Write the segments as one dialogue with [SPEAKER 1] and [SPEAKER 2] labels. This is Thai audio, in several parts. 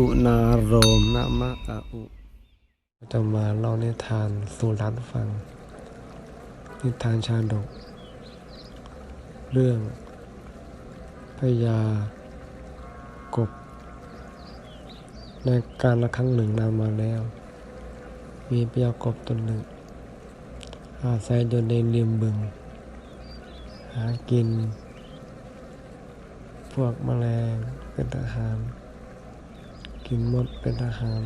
[SPEAKER 1] อุนาโรมนะมะอาอุจะมาเล่านิทานสู่ร้านฟัง นิทานชาดก เรื่องพญากบ ในการละครั้งหนึ่งนานมาแล้ว มีพญากบตัวหนึ่ง อาศัยอยู่ในริมบึง หากิน พวกแมลงเป็นอาหาร กินมดเป็นอาหาร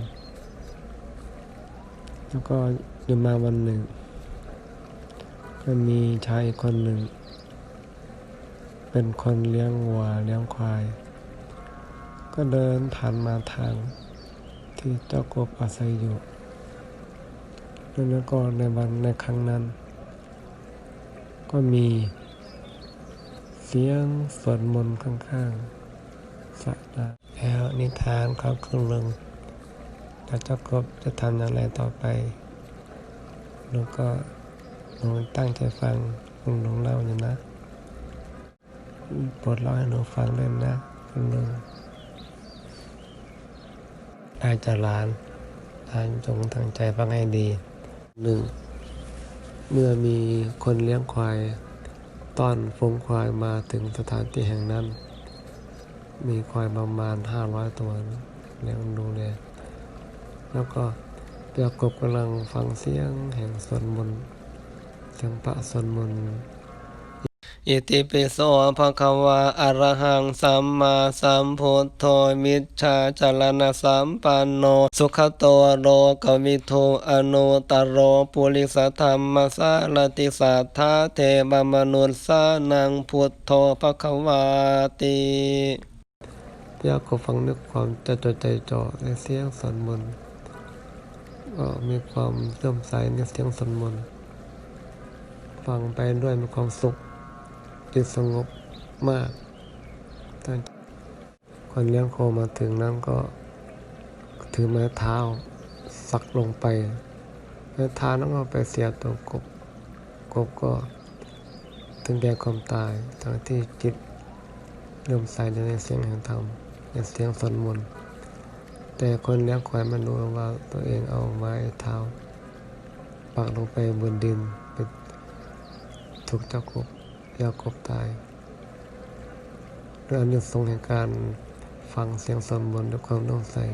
[SPEAKER 1] แล้วก็อยู่มาวันหนึ่ง ก็มีชายคนหนึ่ง เป็นคนเลี้ยงวัวเลี้ยงควาย ก็เดินผ่านมาทางที่เจ้ากบอาศัยอยู่แล้วก็ในวันในครั้งนั้น ก็มีเสียงสวดมนต์ข้างๆ สระน้ำแล้วนิทานเขาครึ่งลงแล้วเจ้ากบจะทำอย่างไรต่อไปหนูก็หนูตั้งใจฟังคุณลุงเล่าอยู่นะโปรดเล่าให้หนูฟังด้วยนะคุณลุงอาจารย์หลานหลานจงตั้งใจฟังให้ดีหนึ่งเมื่อมีคนเลี้ยงควายต้อนฝูงควายมาถึงสถานที่แห่งนั้น มีควายประมาณห้าร้อยตัวเลี้ยงดูแลแล้วก็เปียกบกำลังฟังเสียงแห่งสวดมนต์เสียงพระสวดมนต์อิติปิโสภะคะวะอะระหังสัมมาสัมพุทโธมิจฉาจารณะสัมปันโน สุขโตโรกวิทูอนุตตรโรปุริสธรรมสารติสัทธาเทวมนุษสานังพุทโธภะคะวาติ ยาก็ฟังนึกความจะจดใจจ่อในเสียงสวดมนต์ก็มีความเลื่อมใสในเสียงสวดมนต์ฟังไปด้วยมีความสุขจิตสงบมากท่านคนเลี้ยงโคมาถึงนั้นก็ถือไม้เท้าสักลงไปไม้เท้านั้นก็ไปเสียตัวกบกบก็ถึงแก่ความตายทั้งที่จิตเริ่มใส่ในเสียงแห่งธรรม ในเสียงสวดมนต์แต่คนเลี้ยงควายมันรู้ว่าตัวเองเอาไม้เท้า ปักลงไปบนดินไปถูกเจ้ากบยากบตายด้วยอันยุทรงแห่งการฟังเสียงสวดมนต์ด้วยความต้องใส่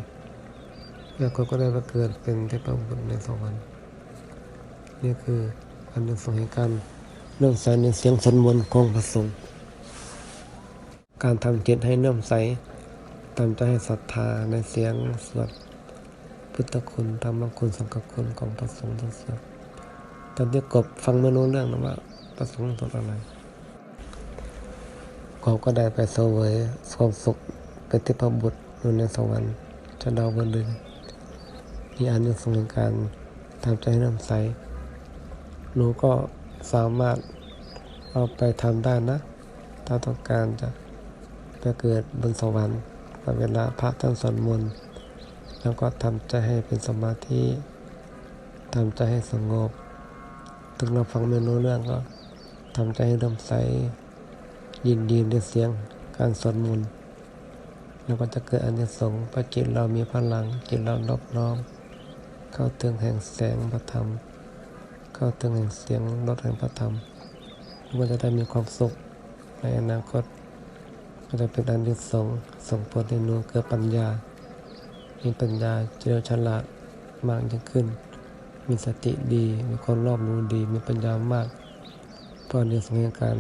[SPEAKER 1] ยากบก็ได้มาเกิดเป็นเทพบุตรในสวรรค์นี่คืออันยุทรงแห่งการเลื่อมใสในเสียงสวดมนต์ของพระสงฆ์การทำจิตให้เลื่อมใส ทำใจให้ศรัทธาในเสียงสวดพุทธคุณธรรมคุณสังฆคุณของพระสงฆ์ทั้งสวดตอนที่กบฟังไม่รู้เรื่องนะว่าพระสงฆ์สวดอะไรเขาก็ได้ไปเสวยความสุขเป็นทิพบุตรอยู่ในสวรรค์จะดาวบนดินมีอันยังทรงในการทำใจให้เริ่มใสหนูก็สามารถเอาไปทำได้นะ ถ้าต้องการจะไปเกิดบนสวรรค์ เวลาพระท่านสวดมนต์แล้วก็ทำใจให้เป็นสมาธิทำใจให้สงบ ถึงเราฟังไม่รู้เรื่องก็ทำใจให้เริ่มใส ยินดีในเสียงการสวดมนต์แล้วก็จะเกิดอันสงส์พระจิตเรามีพลังจิตเรารอบน้อมเข้าถึงแห่งแสงพระธรรม เข้าถึงแห่งเสียงรสแห่งพระธรรมก็จะได้มีความสุขในอนาคต ก็จะเป็นอันที่สงส์ส่งผลให้หนูเกิดปัญญา มีปัญญาเฉลียวฉลาดมากยิ่งขึ้น มีสติดี มีความรอบรู้ดี มีปัญญามากเพราะในสงฆ์การ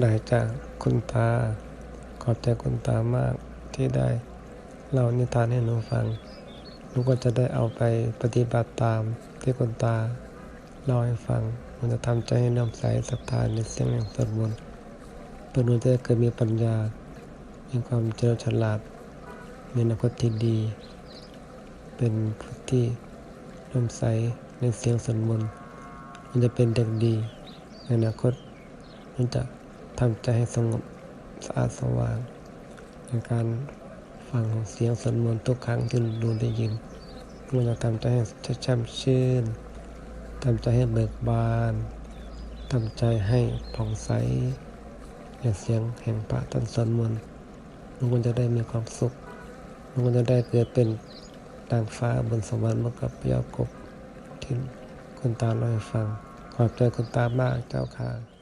[SPEAKER 1] ได้จากคุณตา ขอบใจคุณตามากที่ได้เล่านิทานให้หนูฟังหนูก็จะได้เอาไปปฏิบัติตามที่คุณตาเล่าให้ฟัง มันจะทำใจให้น้อมใสศรัทธาในเสียงแห่งสวดมนต์ เพื่อนูจะเกิดมีปัญญา มีความเจริญฉลาด มีอนาคตที่ดี เป็นผู้ที่น้อมใสในเสียงสวดมนมันจะเป็นเด็กดีในอนาคตมันจะทำใจให้สงบสะอาดสว่าง ในการฟังของเสียงสวดมนทุกครั้งที่ดูได้ยินมันจะทำใจให้ช่ำชื่นทำใจให้เบิกบานทำใจให้ผ่องใส ในเสียงแห่งพระท่านสวนมนต์มันจะได้มีความสุขหนูก็จะได้เกิดเป็นนางฟ้าบนสวรรค์เหมือนกับพระยากบที่คุณตาเล่าให้ฟังขอบใจคุณตามากเจ้าค่ะ